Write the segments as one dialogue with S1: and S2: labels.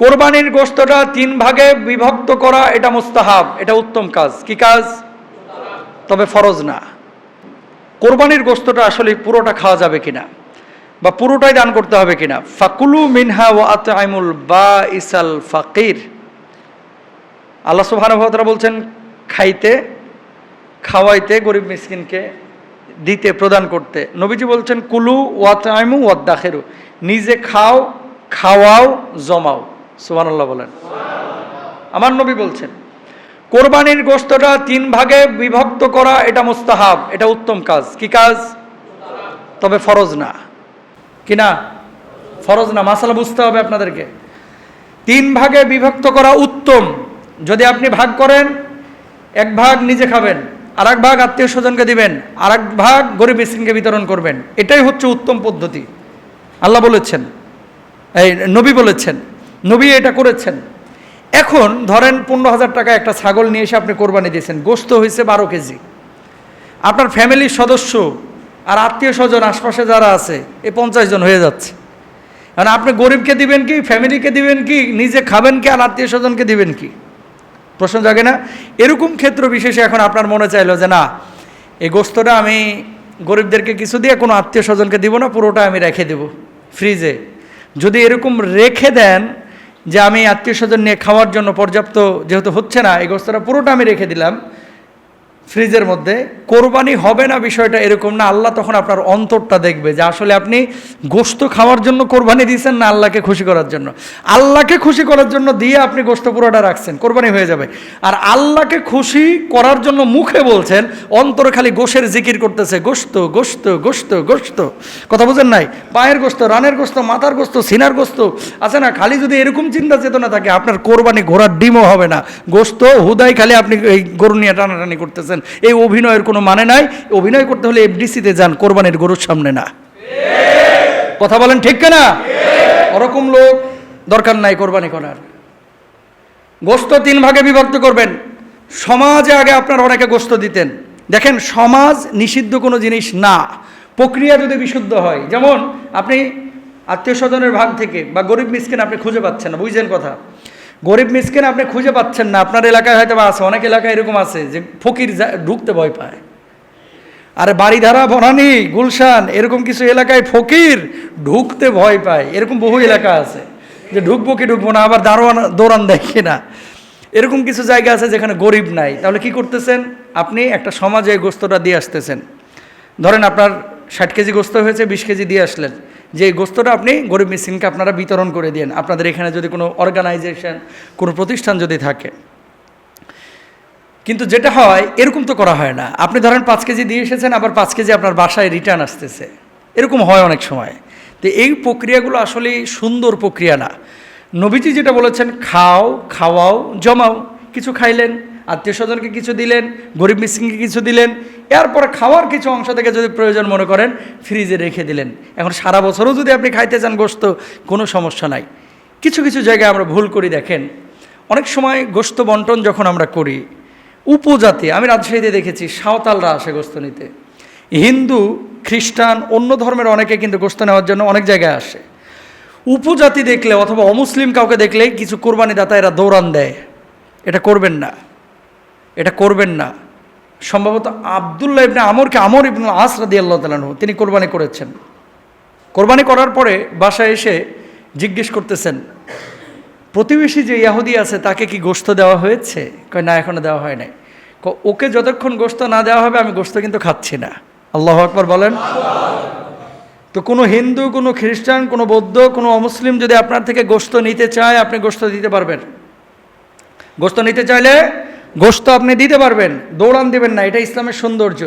S1: কোরবানির গোস্তটা তিন ভাগে বিভক্ত করা, এটা মুস্তাহাব, এটা উত্তম কাজ। কি কাজ? তবে ফরজ না। কোরবানির গোস্তটা আসলে পুরোটা খাওয়া যাবে কিনা বা পুরোটাই দান করতে হবে কিনা? ফাকুলু মিনহা ও আতআইমুল বা ইসাল ফাকির। আল্লাহ সুবহানাহু বলছেন, খাইতে, খাওয়াইতে গরিব মিসকিনকে দিতে, প্রদান করতে। নবীজি বলছেন, কুলু ওয়াতাইমু ওয়াদ্দাখেরু। নিজে খাও, খাওয়াও, জমাও। সুবহানাল্লাহ বলেন। আমার নবী বলছেন, কোরবানির গোস্তটা তিন ভাগে বিভক্ত করা এটা মুস্তাহাব, এটা উত্তম কাজ। কি কাজ? তবে ফরজ না। কি না? ফরজ না। মাসালা বুঝতে হবে আপনাদেরকে। তিন ভাগে বিভক্ত করা উত্তম। যদি আপনি ভাগ করেন, এক ভাগ নিজে খাবেন আর এক ভাগ আত্মীয় স্বজনকে দিবেন আর এক ভাগ গরিব মিসকিনকে বিতরণ করবেন, এটাই হচ্ছে উত্তম পদ্ধতি। আল্লাহ বলেছেন, এই নবী বলেছেন নবী এটা করেছেন। এখন ধরেন পনেরো হাজার টাকা একটা ছাগল নিয়ে এসে আপনি কোরবানি দিয়েছেন, গোস্ত হয়েছে বারো কেজি। আপনার ফ্যামিলির সদস্য আর আত্মীয় স্বজন, আশপাশে যারা আছে, এ পঞ্চাশ জন হয়ে যাচ্ছে। কারণ আপনি গরিবকে দিবেন কি ফ্যামিলিকে দিবেন কি, নিজে খাবেন কি, আর আত্মীয় স্বজনকে দিবেন কি? প্রশ্ন জাগে না? এরকম ক্ষেত্র বিশেষে এখন আপনার মনে চাইলো যে না, এই গোস্তটা আমি গরিবদেরকে কিছু দিয়ে, কোনো আত্মীয় স্বজনকে দিব না, পুরোটা আমি রেখে দেব ফ্রিজে যদি এরকম রেখে দেন যে আমি আত্মীয় স্বজন নিয়ে খাওয়ার জন্য পর্যাপ্ত যেহেতু হচ্ছে না, এই গোস্তটা পুরোটা আমি রেখে দিলাম। ফ্রিজের মধ্যে, কোরবানি হবে না বিষয়টা এরকম না, আল্লাহ তখন আপনার অন্তরটা দেখবে যে আসলে আপনি গোস্ত খাওয়ার জন্য কোরবানি দিয়েছেন না আল্লাহকে খুশি করার জন্য। আল্লাহকে খুশি করার জন্য দিয়ে আপনি গোস্ত পুরোটা রাখছেন, কোরবানি হয়ে যাবে। আর আল্লাহকে খুশি করার জন্য মুখে বলছেন, অন্তরে খালি গোশের জিকির করতেছে, গোস্ত গোস্ত গোস্ত গোস্ত। কথা বুঝেন নাই? পায়ের গোস্ত, রানের গোস্ত, মাথার গোস্ত, সিনার গোস্ত, আছে না? খালি যদি এরকম চিন্তা চেতনা থাকে, আপনার কোরবানি ঘোড়ার ডিমও হবে না। গোস্ত হুদাই খালি আপনি এই গরু নিয়ে টানাটানি করতেছেন। এই অভিনয়ের কোনো মানে নাই। অভিনয় করতে হলে এফডিসিতে যান, কোরবানির গরুর সামনে না। কথা বলেন ঠিক না ওরকম লোক দরকার নাই কোরবানি করার। গোস্ত তিন ভাগে বিভক্ত করবেন। সমাজে আগে আপনার অনেকে গোস্ত দিতেন। দেখেন, সমাজ নিষিদ্ধ কোনো জিনিস না। প্রক্রিয়া যদি বিশুদ্ধ হয়, যেমন আপনি আত্মীয় স্বজনের ভাগ থেকে বা গরিব মিসকিন আপনি খুঁজে পাচ্ছেন না, বুঝছেন কথা? গরিব মিসকিন আপনি খুঁজে পাচ্ছেন না, আপনার এলাকায় হয়তো আছে, অনেক এলাকায় এরকম আছে যে ফকির ঢুকতে ভয় পায়। আরে বাড়িধারা বনানি, গুলশান, এরকম কিছু এলাকায় ফকির ঢুকতে ভয় পায়। এরকম বহু এলাকা আছে, যে ঢুকবো কি ঢুকবো না, আবার দারোয়ান, দৌড়ান দেখে না এরকম কিছু জায়গা আছে যেখানে গরিব নাই। তাহলে কি করতেছেন? আপনি একটা সমাজে গোস্তটা দিয়ে আসতেছেন। ধরেন আপনার ষাট কেজি গোস্ত হয়েছে, বিশ কেজি দিয়ে আসলেন। যে গোস্তটা আপনি গরিব মিসিনকে আপনারা বিতরণ করে দিন, আপনাদের এখানে যদি কোনো অর্গানাইজেশন কোনো প্রতিষ্ঠান যদি থাকে। কিন্তু যেটা হয়, এরকম তো করা হয় না। আপনি ধরেন পাঁচ কেজি দিয়ে এসেছেন, আবার পাঁচ কেজি আপনার বাসায় রিটার্ন আসতেছে। এরকম হয় অনেক সময়। তো এই প্রক্রিয়াগুলো আসলে সুন্দর প্রক্রিয়া না। নবীজি যেটা বলেছেন, খাও, খাওয়াও, জমাও। কিছু খাইলেন আত্মীয় স্বজনকে কিছু দিলেন, গরিব মিসিংকে কিছু দিলেন, এরপর খাওয়ার কিছু অংশ থেকে যদি প্রয়োজন মনে করেন, ফ্রিজে রেখে দিলেন। এখন সারা বছরও যদি আপনি খাইতে চান গোস্ত কোনো সমস্যা নাই। কিছু কিছু জায়গায় আমরা ভুল করি, দেখেন। অনেক সময় গোস্ত বন্টন যখন আমরা করি, উপজাতি, আমি রাজশাহীতে দেখেছি, সাঁওতালরা আসে গোস্ত নিতে। হিন্দু, খ্রিস্টান, অন্য ধর্মের অনেকে কিন্তু গোস্ত নেওয়ার জন্য অনেক জায়গায় আসে। উপজাতি দেখলে অথবা অমুসলিম কাউকে দেখলে কিছু কোরবানি দাতা এরা দৌড়ান দেয়। এটা করবেন না। এটা করবেন না। সম্ভবত আবদুল্লাহ ইবনে আমরকে আমর ইবনুল আস রাদি আল্লাহ তালানহু তিনি কোরবানি করেছেন। কোরবানি করার পরে বাসায় এসে জিজ্ঞেস করতেছেন, প্রতিবেশী যে ইয়াহুদি আছে, তাকে কি গোস্ত দেওয়া হয়েছে? কয়, না, এখনও দেওয়া হয় নাই। ওকে যতক্ষণ গোস্ত না দেওয়া হবে, আমি গোস্ত কিন্তু খাচ্ছি না। আল্লাহ আকবর বলেন। তো কোনো হিন্দু, কোনো খ্রিস্টান, কোনো বৌদ্ধ, কোনো অমুসলিম যদি আপনার থেকে গোস্ত নিতে চায়, আপনি গোস্ত দিতে পারবেন। গোস্ত নিতে চাইলে গোস্ত আপনি দিতে পারবেন, দৌড়ান দেবেন না, এটা ইসলামের সৌন্দর্য।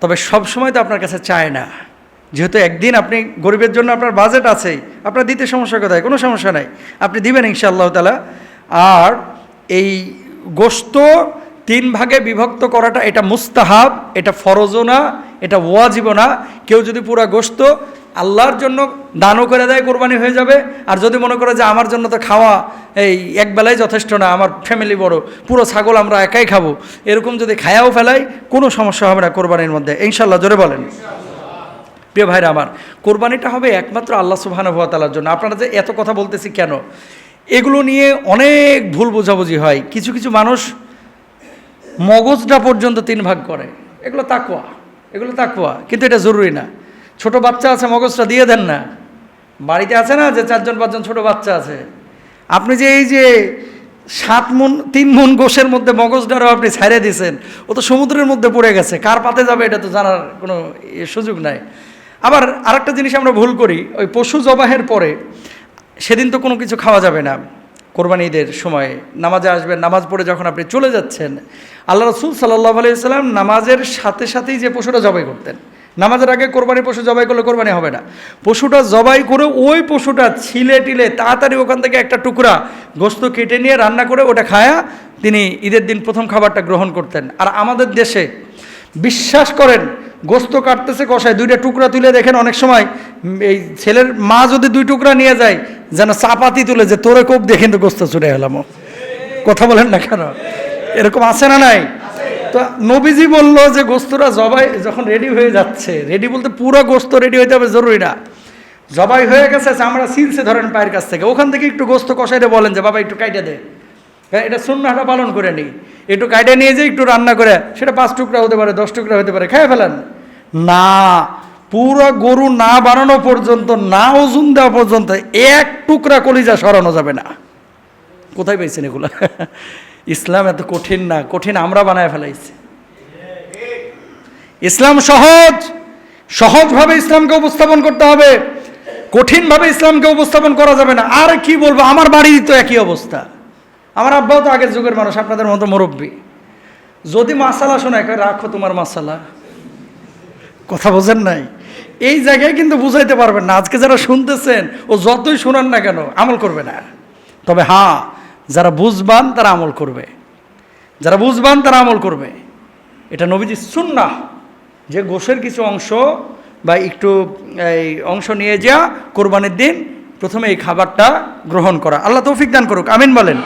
S1: তবে সব সময় তো আপনার কাছে চায় না। যেহেতু একদিন আপনি গরিবের জন্য আপনার বাজেট আছেই আপনার দিতে সমস্যা কোথায়? কোনো সমস্যা নাই। আপনি দিবেন ইনশাআল্লাহ তালা আর এই গোস্ত তিন ভাগে বিভক্ত করাটা, এটা মুস্তাহাব, এটা ফরজও না, এটা ওয়াজিব না। কেউ যদি পুরা গোস্ত আল্লাহর জন্য দানও করে দেয়, কোরবানি হয়ে যাবে। আর যদি মনে করে যে আমার জন্য তো খাওয়া এই এক বেলায় যথেষ্ট না, আমার ফ্যামিলি বড়, পুরো ছাগল আমরা একাই খাব, এরকম যদি খায়াও ফেলাই, কোনো সমস্যা হবে না কোরবানির মধ্যে। ইনশাল্লাহ জোরে বলেন। প্রিয় ভাইরা আমার, কোরবানিটা হবে একমাত্র আল্লাহ তাআলার জন্য। আপনারা যে এত কথা বলতেছি কেন? এগুলো নিয়ে অনেক ভুল বোঝাবুঝি হয়। কিছু কিছু মানুষ মগজটা পর্যন্ত তিন ভাগ করে। এগুলো তাকুয়া এগুলো তাকুয়া কিন্তু এটা জরুরি না। ছোট বাচ্চা আছে, মগজটা দিয়ে দেন না। বাড়িতে আছে না যে চারজন পাঁচজন ছোট বাচ্চা আছে? আপনি যে এই যে সাত মন, তিন মন গোশের মধ্যে মগজটারও আপনি ছাড়িয়ে দিয়েছেন ও তো সমুদ্রের মধ্যে পড়ে গেছে, কার পাতে যাবে এটা তো জানার কোনো সুযোগ নাই। আবার আরেকটা জিনিস আমরা ভুল করি, ওই পশু জবাহের পরে সেদিন তো কোনো কিছু খাওয়া যাবে না। কোরবানি ঈদের সময় নামাজে আসবেন, নামাজ পড়ে যখন আপনি চলে যাচ্ছেন, আল্লাহ রসুল সাল্লাহ আলাইসাল্লাম নামাজের সাথে সাথেই যে পশুটা জবাই করতেন। নামাজের আগে কোরবানি পশু জবাই করলে কোরবানি হবে না। পশুটা জবাই করে ওই পশুটা ছিলে টিলে তাড়াতাড়ি ওখান থেকে একটা টুকরা গোস্ত কেটে নিয়ে রান্না করে ওটা খায়া তিনি ঈদের দিন প্রথম খাবারটা গ্রহণ করতেন। আর আমাদের দেশে বিশ্বাস করেন, গোস্ত কাটতেছে কষায় দুইটা টুকরা তুলে দেখেন অনেক সময় এই ছেলের মা যদি দুই টুকরা নিয়ে যায়, যেন চাপাতি তুলে যে তোরে কোপ দেখেন তো গোস্ত ছুটে গেলাম কথা বলেন না কেন? এরকম আছে না নাই? তো নবীজি বলল যে গোস্তরা জবাই যখন রেডি হয়ে যাচ্ছে রেডি বলতে পুরো গোস্ত রেডি হইতে হবে, জরুরি না। জবাই হয়ে গেছে আমরা সিলসে ধরেন পায়ের কাছ থেকে। ওখান থেকে একটু গোস্ত কষাইতে বলেন যে, বাবা, একটু কাইটে দে। হ্যাঁ এটা সুন্নাটা পালন করে নিই। একটু কাইটে নিয়ে যে একটু রান্না করে, সেটা পাঁচ টুকরা হতে পারে, দশ টুকরা হতে পারে, খেয়ে ফেলেন। না, পুরো গরু না বানানো পর্যন্ত, না ওজন দেওয়া পর্যন্ত এক টুকরা কলিজা সরানো যাবে না। কোথায় পেয়েছেন এগুলো? ইসলাম এত কঠিন না, কঠিন আমরা বানায় ফেলাইছি। ইসলাম সহজ, সহজভাবে ইসলামকে উপস্থাপন করতে হবে, কঠিনভাবে ইসলামকে উপস্থাপন করা যাবে না। আর কি বলব, আমার বাড়ির তো একই অবস্থা। আমার আব্বাও তো আগের যুগের মানুষ, আপনাদের মতো মুরব্বী। যদি মাসালা শোনায় রাখো তোমার মাসালা। কথা বোঝেন নাই। এই জায়গায় কিন্তু বুঝাইতে পারবেন না। আজকে যারা শুনতেছেন, ও যতই শোনান না কেন, আমল করবে না। তবে হ্যাঁ যারা বুঝবান তারা আমল করবে। যারা বুঝবান তারা আমল করবে। এটা নবীজি সুন্না যে গোশের কিছু অংশ বা একটু, এই, অংশ নিয়ে যা কোরবানির দিন প্রথমে এই খাবারটা গ্রহণ করা। আল্লাহ তৌফিক দান করুক। আমিন বলেন।